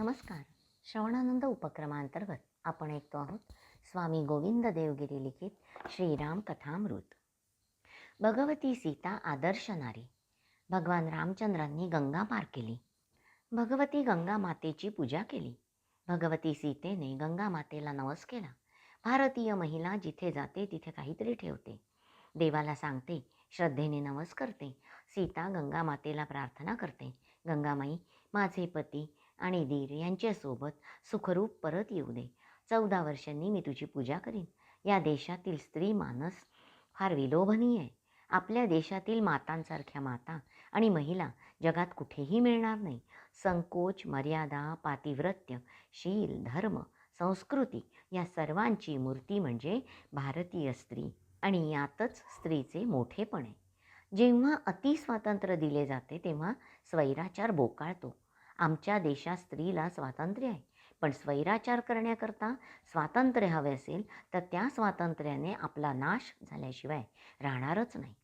नमस्कार. श्रवणानंद उपक्रमांतर्गत आपण ऐकतो आहोत स्वामी गोविंद देवगिरी लिखित श्रीराम कथामृत. भगवती सीता आदर्शनारी भगवान रामचंद्रांनी गंगा पार केली. भगवती गंगा मातेची पूजा केली. भगवती सीतेने गंगा मातेला नवस केला. भारतीय महिला जिथे जाते तिथे काहीतरी ठेवते. देवाला सांगते श्रद्धेने नवस करते. सीता गंगा मातेला प्रार्थना करते. गंगामाई माझे पती आणि दीर यांच्यासोबत सुखरूप परत येऊ दे. चौदा वर्षांनी मी तुझी पूजा करीन. या देशातील स्त्री मानस फार विलोभनीय आहे. आपल्या देशातील मातांसारख्या माता आणि महिला जगात कुठेही मिळणार नाही. संकोच मर्यादा पातिव्रत्य शील धर्म संस्कृती या सर्वांची मूर्ती म्हणजे भारतीय स्त्री आणि यातच स्त्रीचे मोठेपण आहे. जेव्हा अतिस्वातंत्र्य दिले जाते तेव्हा स्वैराचार बोकाळतो. आमच्या देशात स्त्रीला स्वातंत्र्य आहे. पण स्वैराचार करण्याकरता स्वातंत्र्य हवे असेल तर त्या स्वातंत्र्याने आपला नाश झाल्याशिवाय राहणारच नाही.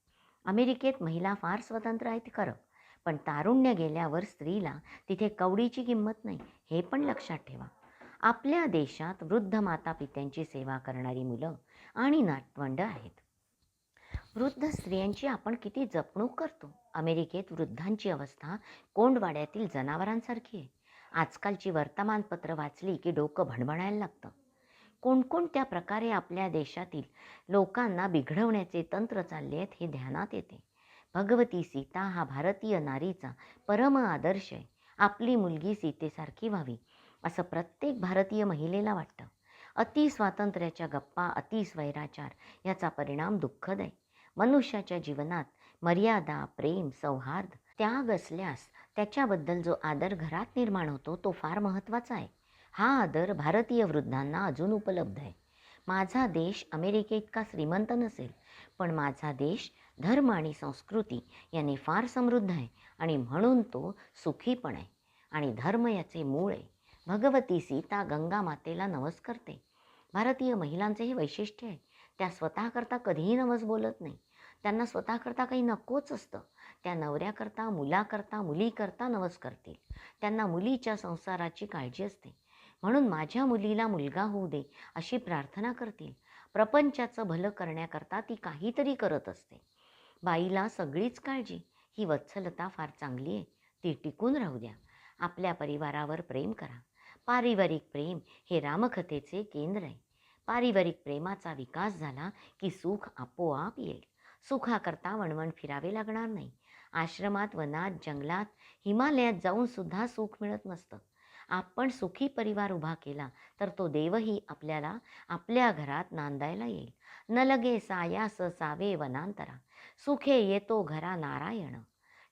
अमेरिकेत महिला फार स्वतंत्र आहेत खरं पण तारुण्य गेल्यावर स्त्रीला तिथे कवडीची किंमत नाही हे पण लक्षात ठेवा. आपल्या देशात वृद्ध माता पित्यांची सेवा करणारी मुलं आणि नाटवंड आहेत. वृद्ध स्त्रियांची आपण किती जपणूक करतो? अमेरिकेत वृद्धांची अवस्था कोंडवाड्यातील जनावरांसारखी आहे. आजकालची वर्तमानपत्र वाचली की डोकं भणभणायला लागतं. कोणकोणत्या प्रकारे आपल्या देशातील लोकांना बिघडवण्याचे तंत्र चालले आहेत हे ध्यानात येते. भगवती सीता हा भारतीय नारीचा परम आदर्श आहे. आपली मुलगी सीतेसारखी व्हावी असं प्रत्येक भारतीय महिलेला वाटतं. अति स्वातंत्र्याच्या गप्पा अति स्वैराचार याचा परिणाम दुःखद आहे. मनुष्याच्या जीवनात मर्यादा प्रेम सौहार्द त्याग असल्यास त्याच्याबद्दल जो आदर घरात निर्माण होतो तो फार महत्त्वाचा आहे. हा आदर भारतीय वृद्धांना अजून उपलब्ध आहे. माझा देश अमेरिकेइतका श्रीमंत नसेल पण माझा देश धर्म आणि संस्कृती याने फार समृद्ध आहे आणि म्हणून तो सुखी पण आहे. आणि धर्म याचे मूळ आहे. भगवती सीता गंगा मातेला नवस करते भारतीय महिलांचे हे वैशिष्ट्य आहे. त्या स्वतःकरता कधीही नवस बोलत नाही त्यांना स्वतःकरता काही नकोच असतं. त्या नवऱ्याकरता मुलाकरता मुलीकरता नवस करतील. त्यांना मुलीच्या संसाराची काळजी असते. म्हणून माझ्या मुलीला मुलगा होऊ दे अशी प्रार्थना करतील. प्रपंचाचं भलं करण्याकरता ती काहीतरी करत असते. बाईला सगळीच काळजी. ही वत्सलता फार चांगली आहे. ती टिकून राहू द्या. आपल्या परिवारावर प्रेम करा. पारिवारिक प्रेम हे रामकथेचे केंद्र आहे. पारिवारिक प्रेमाचा विकास झाला की सुख आपोआप येईल. सुखाकरता वणवण फिरावे लागणार नाही. आश्रमात वनात जंगलात हिमालयात जाऊन सुद्धा सुख मिळत नसतं. आपण सुखी परिवार उभा केला तर तो देवही आपल्याला आपल्या घरात नांदायला येईल. न लगे साया सावे वनांतरा. सुखे येतो घरा नारायण.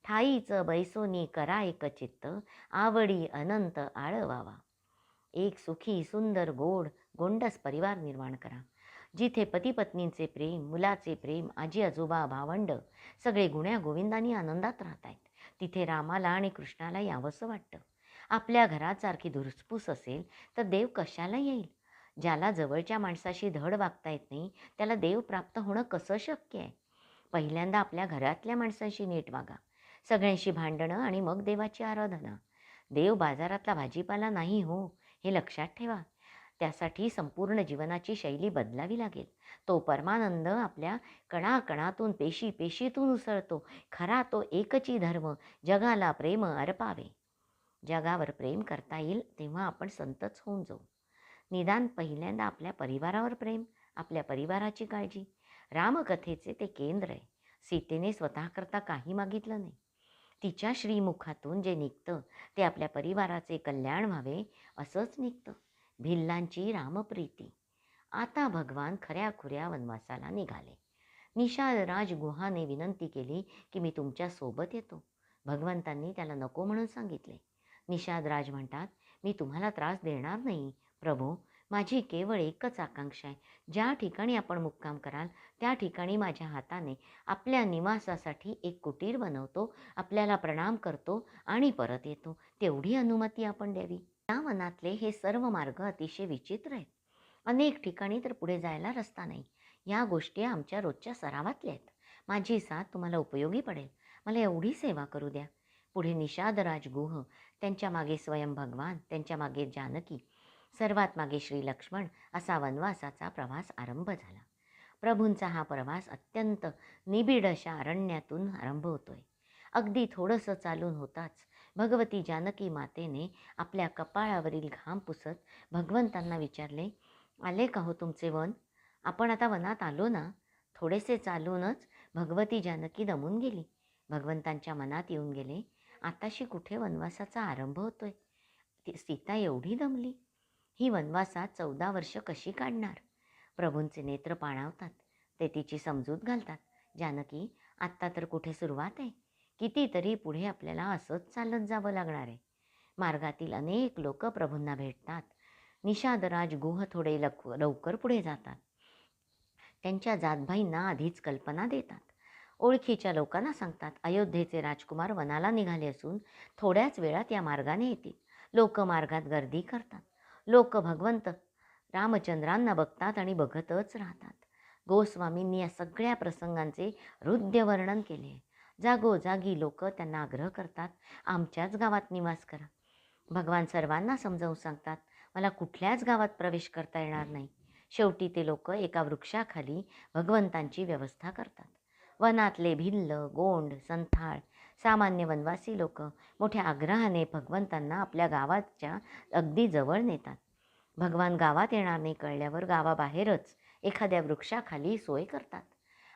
ठाईचं बैसोनी करा एक चित्त आवडी अनंत आळवावा. एक सुखी सुंदर गोड गोंडस परिवार निर्माण करा. जिथे पतीपत्नींचे प्रेम मुलाचे प्रेम आजी आजोबा भावंड सगळे गुण्या गोविंदानी आनंदात राहत आहेत. तिथे रामाला आणि कृष्णाला यावंसं वाटतं. आपल्या घरात सारखी धुरसपूस असेल तर देव कशाला येईल? ज्याला जवळच्या माणसाशी धड वागता येत नाही त्याला देव प्राप्त होणं कसं शक्य आहे? पहिल्यांदा आपल्या घरातल्या माणसांशी नीट वागा. सगळ्यांशी भांडणं आणि मग देवाची आराधना. देव बाजारातला भाजीपाला नाही हो हे लक्षात ठेवा. त्यासाठी संपूर्ण जीवनाची शैली बदलावी लागेल. तो परमानंद आपल्या कणाकणातून पेशी पेशीतून उसळतो. खरा तो एकची धर्म. जगाला प्रेम अर्पावे. जगावर प्रेम करता येईल तेव्हा आपण संतच होऊन जाऊ. निदान पहिल्यांदा आपल्या परिवारावर प्रेम आपल्या परिवाराची काळजी. रामकथेचे ते केंद्र आहे. सीतेने स्वतःकरता काही मागितलं नाही. तिच्या श्रीमुखातून जे निघतं ते आपल्या परिवाराचे कल्याण व्हावे असंच निघतं. भिल्लांची रामप्रीती. आता भगवान खऱ्या खुऱ्या वनवासाला निघाले. निषाद राजगुहाने विनंती केली की मी तुमच्यासोबत येतो. भगवंतांनी त्याला नको म्हणून सांगितले. निषाद राज म्हणतात मी तुम्हाला त्रास देणार नाही. प्रभू माझी केवळ एकच आकांक्षा आहे. ज्या ठिकाणी आपण मुक्काम कराल त्या ठिकाणी माझ्या हाताने आपल्या निवासासाठी एक कुटीर बनवतो आपल्याला प्रणाम करतो आणि परत येतो. तेवढी अनुमती आपण द्यावी. त्या वनातले हे सर्व मार्ग अतिशय विचित्र आहेत. अनेक ठिकाणी तर पुढे जायला रस्ता नाही. या गोष्टी आमच्या रोजच्या सरावातल्या आहेत. माझी साथ तुम्हाला उपयोगी पडेल. मला एवढी सेवा करू द्या. पुढे निषादराज गुह त्यांच्या मागे स्वयं भगवान त्यांच्या मागे जानकी सर्वात मागे श्री लक्ष्मण असा वनवासाचा प्रवास आरंभ झाला. प्रभूंचा हा प्रवास अत्यंत निबिड अशा अरण्यातून आरंभ होतोय. अगदी थोडंसं चालून होताच भगवती जानकी मातेने आपल्या कपाळावरील घाम पुसत भगवंतांना विचारले आले का हो तुमचे वन? आपण आता वनात आलो ना? थोडेसे चालूनच भगवती जानकी दमून गेली भगवंतांच्या मनात येऊन गेले आताशी कुठे वनवासाचा आरंभ होतोय? ती सीता एवढी दमली. ही वनवासात चौदा वर्ष कशी काढणार प्रभूंचे नेत्र पाणावतात. ते तिची समजूत घालतात. जानकी आत्ता तर कुठे सुरुवात आहे? कितीतरी पुढे आपल्याला असंच चालत जावं लागणार आहे. मार्गातील अनेक लोक प्रभूंना भेटतात. निषादराज गुह थोडे लक लवकर पुढे जातात. त्यांच्या जातभाईंना आधीच कल्पना देतात. ओळखीच्या लोकांना सांगतात अयोध्येचे राजकुमार वनाला निघाले असून थोड्याच वेळात या मार्गाने येतील. लोक मार्गात गर्दी करतात. लोक भगवंत रामचंद्रांना बघतात आणि बघतच राहतात. गोस्वामींनी या सगळ्या प्रसंगांचे हृदय वर्णन केले. आहे जागोजागी लोक त्यांना आग्रह करतात आमच्याच गावात निवास करा. भगवान सर्वांना समजावून सांगतात मला कुठल्याच गावात प्रवेश करता येणार नाही. शेवटी ते लोक एका वृक्षाखाली भगवंतांची व्यवस्था करतात. वनातले भिल्ल गोंड संथाळ सामान्य वनवासी लोक मोठ्या आग्रहाने भगवंतांना आपल्या गावाच्या अगदी जवळ नेतात. भगवान गावात येणार नाही कळल्यावर गावाबाहेरच एखाद्या वृक्षाखाली सोय करतात.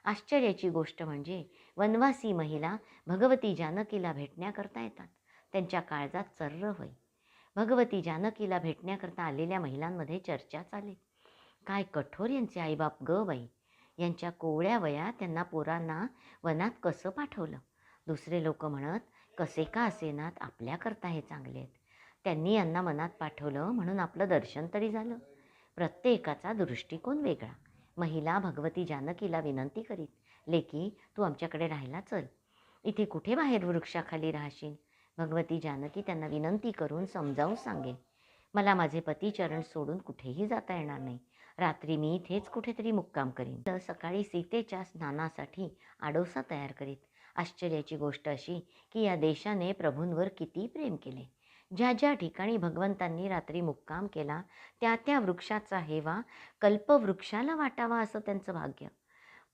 आश्चर्याची गोष्ट म्हणजे वनवासी महिला भगवती जानकीला भेटण्याकरता येतात. त्यांच्या काळजात चर्र होई भगवती जानकीला भेटण्याकरता आलेल्या महिलांमध्ये चर्चा चाले. काय कठोर यांचे आईबाप ग बाई. यांच्या कोवळ्या वया त्यांना पोरांना वनात कसं पाठवलं? दुसरे लोक म्हणत कसे का असेनात आपल्याकरता हे चांगले आहेत त्यांनी यांना मनात पाठवलं म्हणून आपलं दर्शन तरी झालं. प्रत्येकाचा दृष्टिकोन वेगळा. महिला भगवती जानकीला विनंती करीत लेकी तू आमच्याकडे राहायला चल. इथे कुठे बाहेर वृक्षाखाली राहशील? भगवती जानकी त्यांना विनंती करून समजावून सांगे मला माझे पतीचरण सोडून कुठेही जाता येणार नाही. रात्री मी इथेच कुठेतरी मुक्काम करीन. तर सकाळी सीतेच्या स्नानासाठी आडोसा तयार करीत. आश्चर्याची गोष्ट अशी की या देशाने प्रभूंवर किती प्रेम केले. ज्या ज्या ठिकाणी भगवंतांनी रात्री मुक्काम केला त्या त्या वृक्षाचा हेवा कल्पवृक्षाला वाटावा असं त्यांचं भाग्य.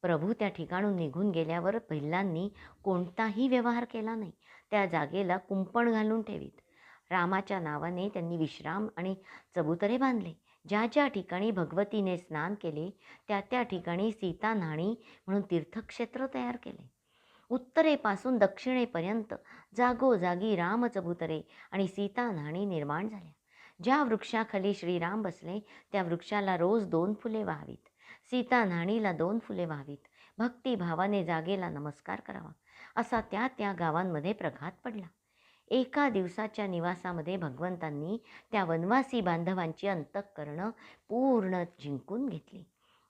प्रभू त्या ठिकाणून निघून गेल्यावर भिल्लांनी कोणताही व्यवहार केला नाही. त्या जागेला कुंपण घालून ठेवीत. रामाच्या नावाने त्यांनी विश्राम आणि चबुतरे बांधले. ज्या ज्या ठिकाणी भगवतीने स्नान केले त्या त्या ठिकाणी सीता न्हाणी म्हणून तीर्थक्षेत्र तयार केले. उत्तरेपासून दक्षिणेपर्यंत जागोजागी रामचबुतरे आणि सीता न्हाणी निर्माण झाल्या. ज्या वृक्षाखाली श्रीराम बसले त्या वृक्षाला रोज दोन फुले व्हावीत. सीता न्हाणीला दोन फुले व्हावीत. भक्तिभावाने जागेला नमस्कार करावा असा त्या त्या गावांमध्ये प्रघात पडला. एका दिवसाच्या निवासामध्ये भगवंतांनी त्या वनवासी बांधवांची अंतःकरणं पूर्ण जिंकून घेतली.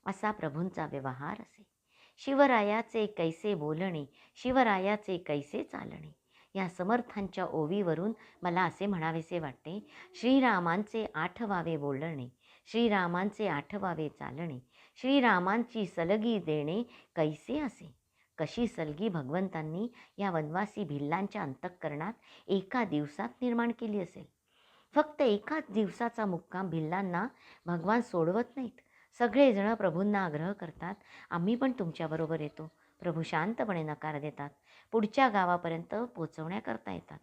असा प्रभूंचा व्यवहार असे. शिवरायाचे कैसे बोलणे शिवरायाचे कैसे चालणे? या समर्थांच्या ओवीवरून मला असे म्हणावेसे वाटते श्रीरामांचे आठवावे बोलणे श्रीरामांचे आठवावे चालणे श्रीरामांची सलगी देणे कैसे असे? कशी सलगी भगवंतांनी या वनवासी भिल्लांच्या अंतःकरणात एका दिवसात निर्माण केली असेल? फक्त एकाच दिवसाचा मुक्काम भिल्लांना भगवान सोडवत नाहीत. सगळेजण प्रभूंना आग्रह करतात. आम्ही पण तुमच्याबरोबर येतो. प्रभू शांतपणे नकार देतात. पुढच्या गावापर्यंत पोचवण्याकरता येतात.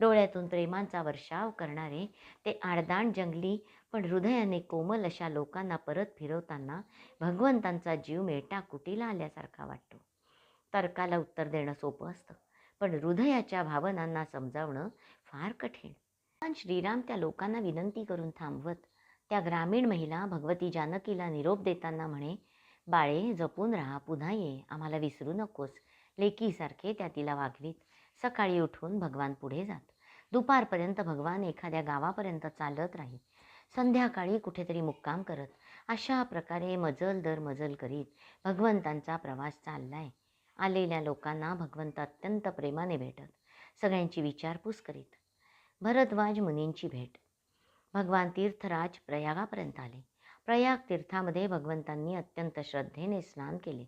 डोळ्यातून प्रेमांचा वर्षाव करणारे ते आडदाण जंगली पण हृदयाने कोमल अशा लोकांना परत फिरवताना भगवंतांचा जीव मेटा कुटीला आल्यासारखा वाटतो. तर्काला उत्तर देणं सोपं असतं. पण हृदयाच्या भावनांना समजावणं फार कठीण. पण श्रीराम त्या लोकांना विनंती करून थांबवत त्या ग्रामीण महिला भगवती जानकीला निरोप देताना म्हणे बाळे जपून राहा पुन्हा ये. आम्हाला विसरू नकोस. लेकीसारखे त्या तिला वागवीत. सकाळी उठून भगवान पुढे जात. दुपारपर्यंत भगवान एखाद्या गावापर्यंत चालत राही संध्याकाळी कुठेतरी मुक्काम करत अशा प्रकारे मजल दर मजल करीत भगवंतांचा प्रवास चाललाय. आलेल्या लोकांना भगवंत अत्यंत प्रेमाने भेटत सगळ्यांची विचारपूस करीत. भरद्वाज मुनींची भेट. भगवान तीर्थराज प्रयागापर्यंत आले. प्रयाग तीर्थामध्ये भगवंतांनी अत्यंत श्रद्धेने स्नान केले.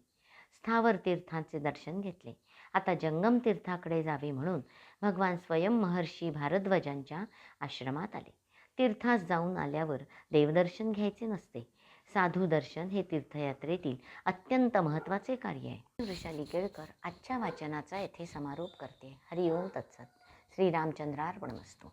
स्थावर तीर्थांचे दर्शन घेतले. आता जंगम तीर्थाकडे जावे म्हणून भगवान स्वयं महर्षी भारद्वजांच्या आश्रमात आले. तीर्थास जाऊन आल्यावर देवदर्शन घ्यायचे नसते. साधू दर्शन हे तीर्थयात्रेतील अत्यंत महत्त्वाचे कार्य आहे. वृषाली केळकर आजच्या वाचनाचा येथे समारोप करते. हरिओम तत्सत. श्रीरामचंद्रार्पणमस्तू.